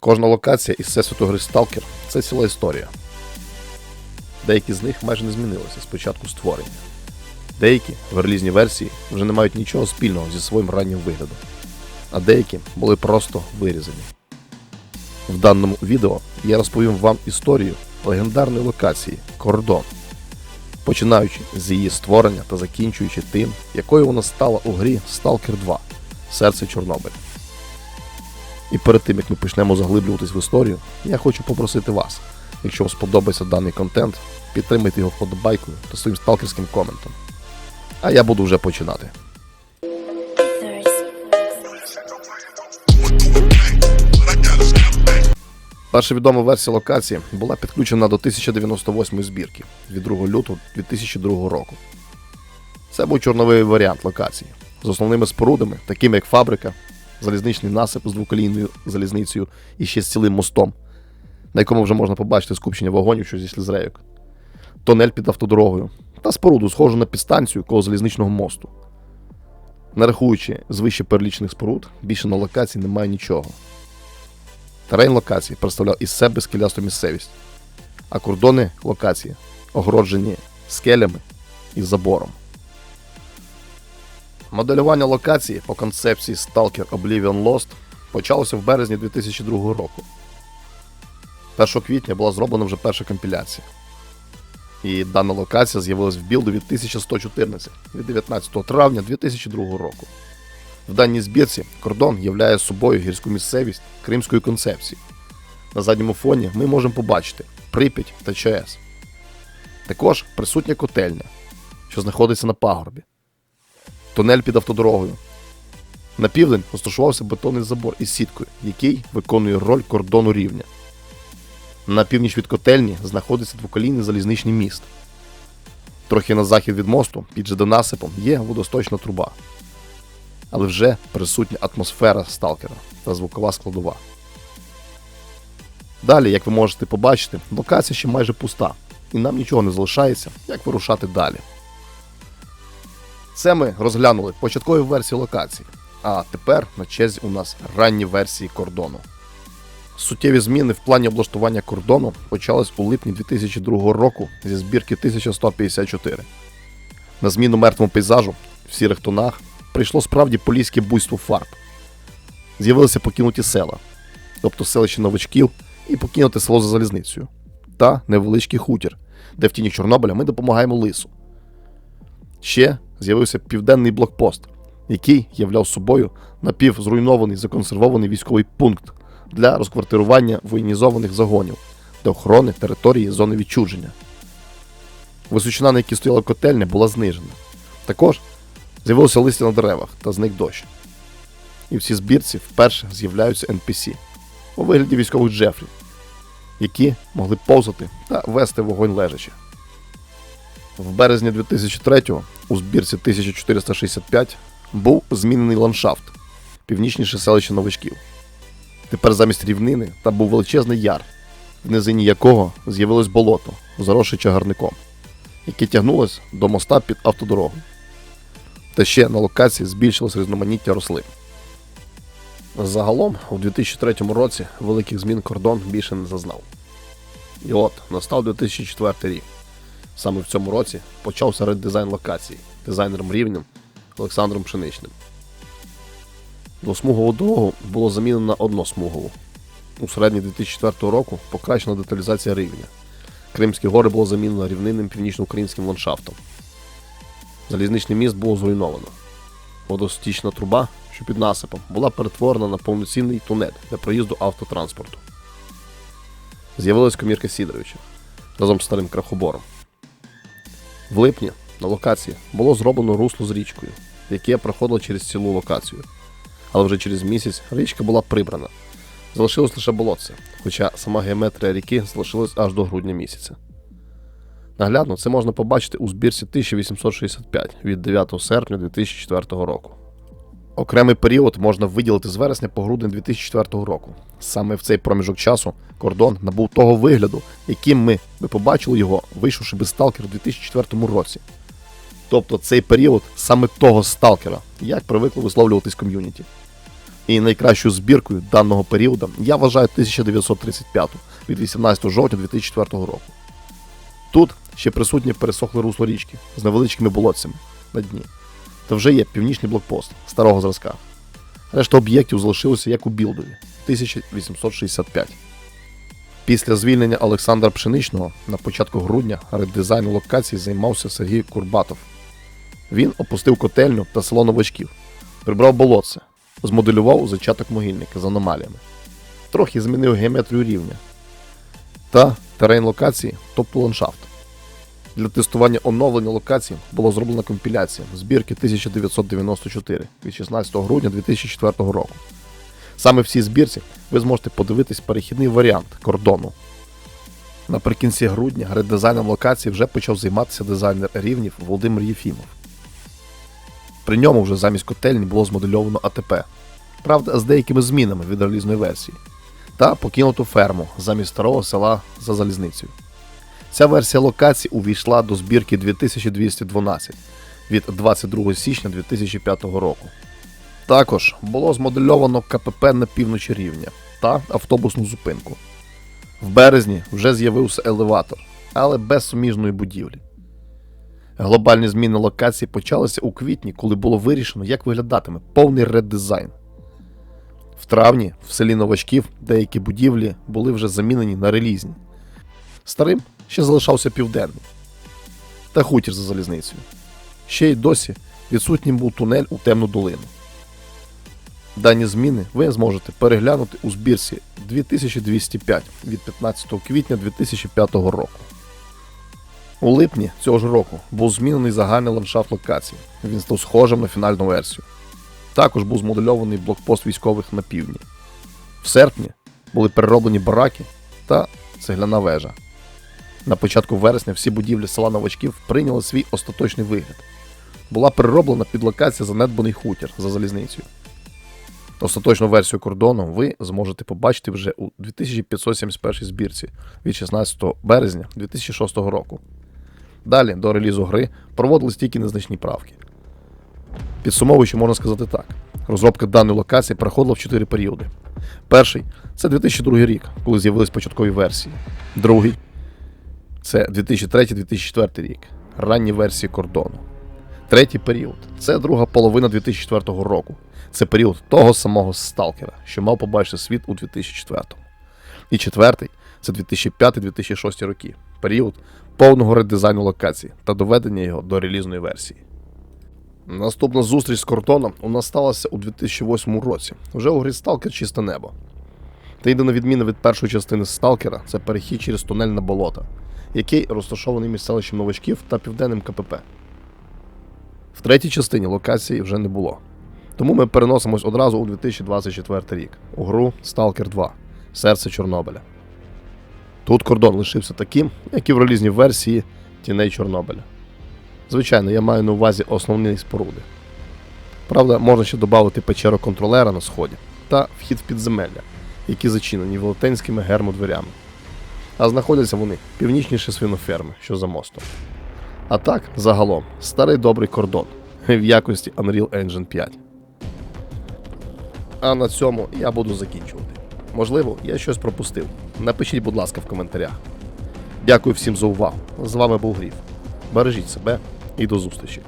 Кожна локація із всесвіту гри Stalker – це ціла історія. Деякі з них майже не змінилися з початку створення. Деякі в релізній версії вже не мають нічого спільного зі своїм раннім виглядом, а деякі були просто вирізані. В даному відео я розповім вам історію легендарної локації Кордон, починаючи з її створення та закінчуючи тим, якою вона стала у грі Stalker 2 Серце Чорнобиль. І перед тим як ми почнемо заглиблюватись в історію, я хочу попросити вас, якщо вам сподобається даний контент, підтримайте його вподобайкою та своїм сталкерським коментом. А я буду вже починати. Перша відома версія локації була підключена до 1098 збірки від 2 лютого 2002 року. Це був чорновий варіант локації з основними спорудами, такими як фабрика, залізничний насип з двоколійною залізницею і ще з цілим мостом, на якому вже можна побачити скупчення вагонів, що зійшли з тонель під автодорогою та споруду, схожу на підстанцію коло залізничного мосту. Не рахуючи з вище перелічених споруд, більше на локації немає нічого. Терен локації представляв із себе скелясту місцевість, а кордони локації огороджені скелями і забором. Моделювання локації по концепції Stalker Oblivion Lost почалося в березні 2002 року. 1 квітня була зроблена вже перша компіляція. І дана локація з'явилась в білду від 1114 від 19 травня 2002 року. В даній збірці кордон являє собою гірську місцевість кримської концепції. На задньому фоні ми можемо побачити Прип'ять та ЧАЕС. Також присутня котельня, що знаходиться на пагорбі, тунель під автодорогою. На південь розташувався бетонний забор із сіткою, який виконує роль кордону рівня. На північ від котельні знаходиться двоколійний залізничний міст. Трохи на захід від мосту, під жидонасипом, є водосточна труба. Але вже присутня атмосфера сталкера та звукова складова. Далі, як ви можете побачити, локація ще майже пуста, і нам нічого не залишається, як вирушати далі. Це ми розглянули початкові версії локації, а тепер на черзі у нас ранні версії кордону. Суттєві зміни в плані облаштування кордону почались у липні 2002 року зі збірки 1154. На зміну мертвому пейзажу в сірих тонах прийшло справді поліське буйство фарб. З'явилися покинуті села, тобто селище новачків і покинуте село за залізницею, та невеличкий хутір, де в тіні Чорнобиля ми допомагаємо лису. Ще з'явився південний блокпост, який являв собою напівзруйнований законсервований військовий пункт для розквартирування воєнізованих загонів та охорони території зони відчуження. Височина, на якій стояла котельня, була знижена. Також з'явилося листя на деревах та зник дощ. І в цій збірці вперше з'являються NPC у вигляді військових Джефрі, які могли повзати та вести вогонь лежачи. В березні 2003-го у збірці 1465 був змінений ландшафт, північніше селище новачків. Тепер замість рівнини там був величезний яр, в низині якого з'явилось болото, заросше чагарником, яке тягнулось до моста під автодорогою. Та ще на локації збільшилось різноманіття рослин. Загалом, у 2003 році великих змін кордон більше не зазнав. І от настав 2004 рік. Саме в цьому році почався редизайн локації дизайнером рівнем Олександром Пшеничним. Двосмугову дорогу було замінено на односмугову. У середні 2004 року покращена деталізація рівня. Кримські гори було замінено рівнинним північноукраїнським ландшафтом. Залізничний міст було зруйновано. Водостічна труба, що під насипом, була перетворена на повноцінний тунель для проїзду автотранспорту. З'явилась комірка Сідоровича разом з старим крахобором. В липні на локації було зроблено русло з річкою, яке проходило через цілу локацію. Але вже через місяць річка була прибрана. Залишилось лише болотце, хоча сама геометрія ріки залишилась аж до грудня місяця. Наглядно це можна побачити у збірці 1865 від 9 серпня 2004 року. Окремий період можна виділити з вересня по грудень 2004 року. Саме в цей проміжок часу кордон набув того вигляду, яким ми би побачили його, вийшовши без сталкера у 2004 році. Тобто цей період саме того сталкера, як привикло висловлюватись ком'юніті. І найкращою збіркою даного періоду я вважаю 1935 від 18 жовтня 2004 року. Тут ще присутнє пересохле русло річки з невеличкими болотцями на дні. Та вже є північний блокпост старого зразка. Решта об'єктів залишилося як у Білдові 1865. Після звільнення Олександра Пшеничного на початку грудня редизайну локації займався Сергій Курбатов. Він опустив котельню та село новачків, прибрав болотце, змоделював зачаток могильника з аномаліями, трохи змінив геометрію рівня та терен локації, тобто ландшафт. Для тестування оновлення локації було зроблена компіляція збірки 1994 від 16 грудня 2004 року. Саме в цій збірці ви зможете подивитись перехідний варіант кордону. Наприкінці грудня редизайном локації вже почав займатися дизайнер рівнів Володимир Єфімов. При ньому вже замість котельні було змодельовано АТП, правда, з деякими змінами від релізної версії, та покинуту ферму замість старого села за залізницею. Ця версія локації увійшла до збірки 2212 від 22 січня 2005 року. Також було змодельовано КПП на півночі рівня та автобусну зупинку. В березні вже з'явився елеватор, але без суміжної будівлі. Глобальні зміни локації почалися у квітні, коли було вирішено, як виглядатиме повний реддизайн. В травні в селі Новачків деякі будівлі були вже замінені на релізні. Старим ще залишався південний та хутір за залізницею. Ще й досі відсутнім був тунель у темну долину. Дані зміни ви зможете переглянути у збірці 2205 від 15 квітня 2005 року. У липні цього ж року був змінений загальний ландшафт локації. Він став схожим на фінальну версію. Також був змодельований блокпост військових на півдні. В серпні були перероблені бараки та цегляна вежа. На початку вересня всі будівлі села Новачків прийняли свій остаточний вигляд. Була перероблена під локація занедбаний хутір за залізницею. Остаточну версію кордону ви зможете побачити вже у 2571 збірці від 16 березня 2006 року. Далі до релізу гри проводились тільки незначні правки. Підсумовуючи, можна сказати так: розробка даної локації проходила в 4 періоди. Перший це 2002 рік, коли з'явились початкові версії. Другий це 2003-2004 рік, ранні версії кордону. Третій період це друга половина 2004 року. Це період того самого сталкера, що мав побачити світ у 2004. І четвертий це 2005-2006 роки. Період повного редизайну локації та доведення його до релізної версії. Наступна зустріч з Кортоном у нас сталася у 2008 році, вже у грі Сталкер чисте небо. Та єдина відміна від першої частини Сталкера це перехід через тунель на болота, який розташований між селищем новачків та південним КПП. В третій частині локації вже не було. Тому ми переносимось одразу у 2024 рік у гру Stalker 2 Серце Чорнобиля. Тут кордон лишився таким, як і в релізній версії Тіней Чорнобиля. Звичайно, я маю на увазі основні споруди. Правда, можна ще додати печеру контролера на сході та вхід в підземелля, які зачинені велетенськими гермодверями. А знаходяться вони північніше свиноферми, що за мостом. А так, загалом, старий добрий кордон в якості Unreal Engine 5. А на цьому я буду закінчувати. Можливо, я щось пропустив. Напишіть, будь ласка, в коментарях. Дякую всім за увагу. З вами був Гріф. Бережіть себе і до зустрічі.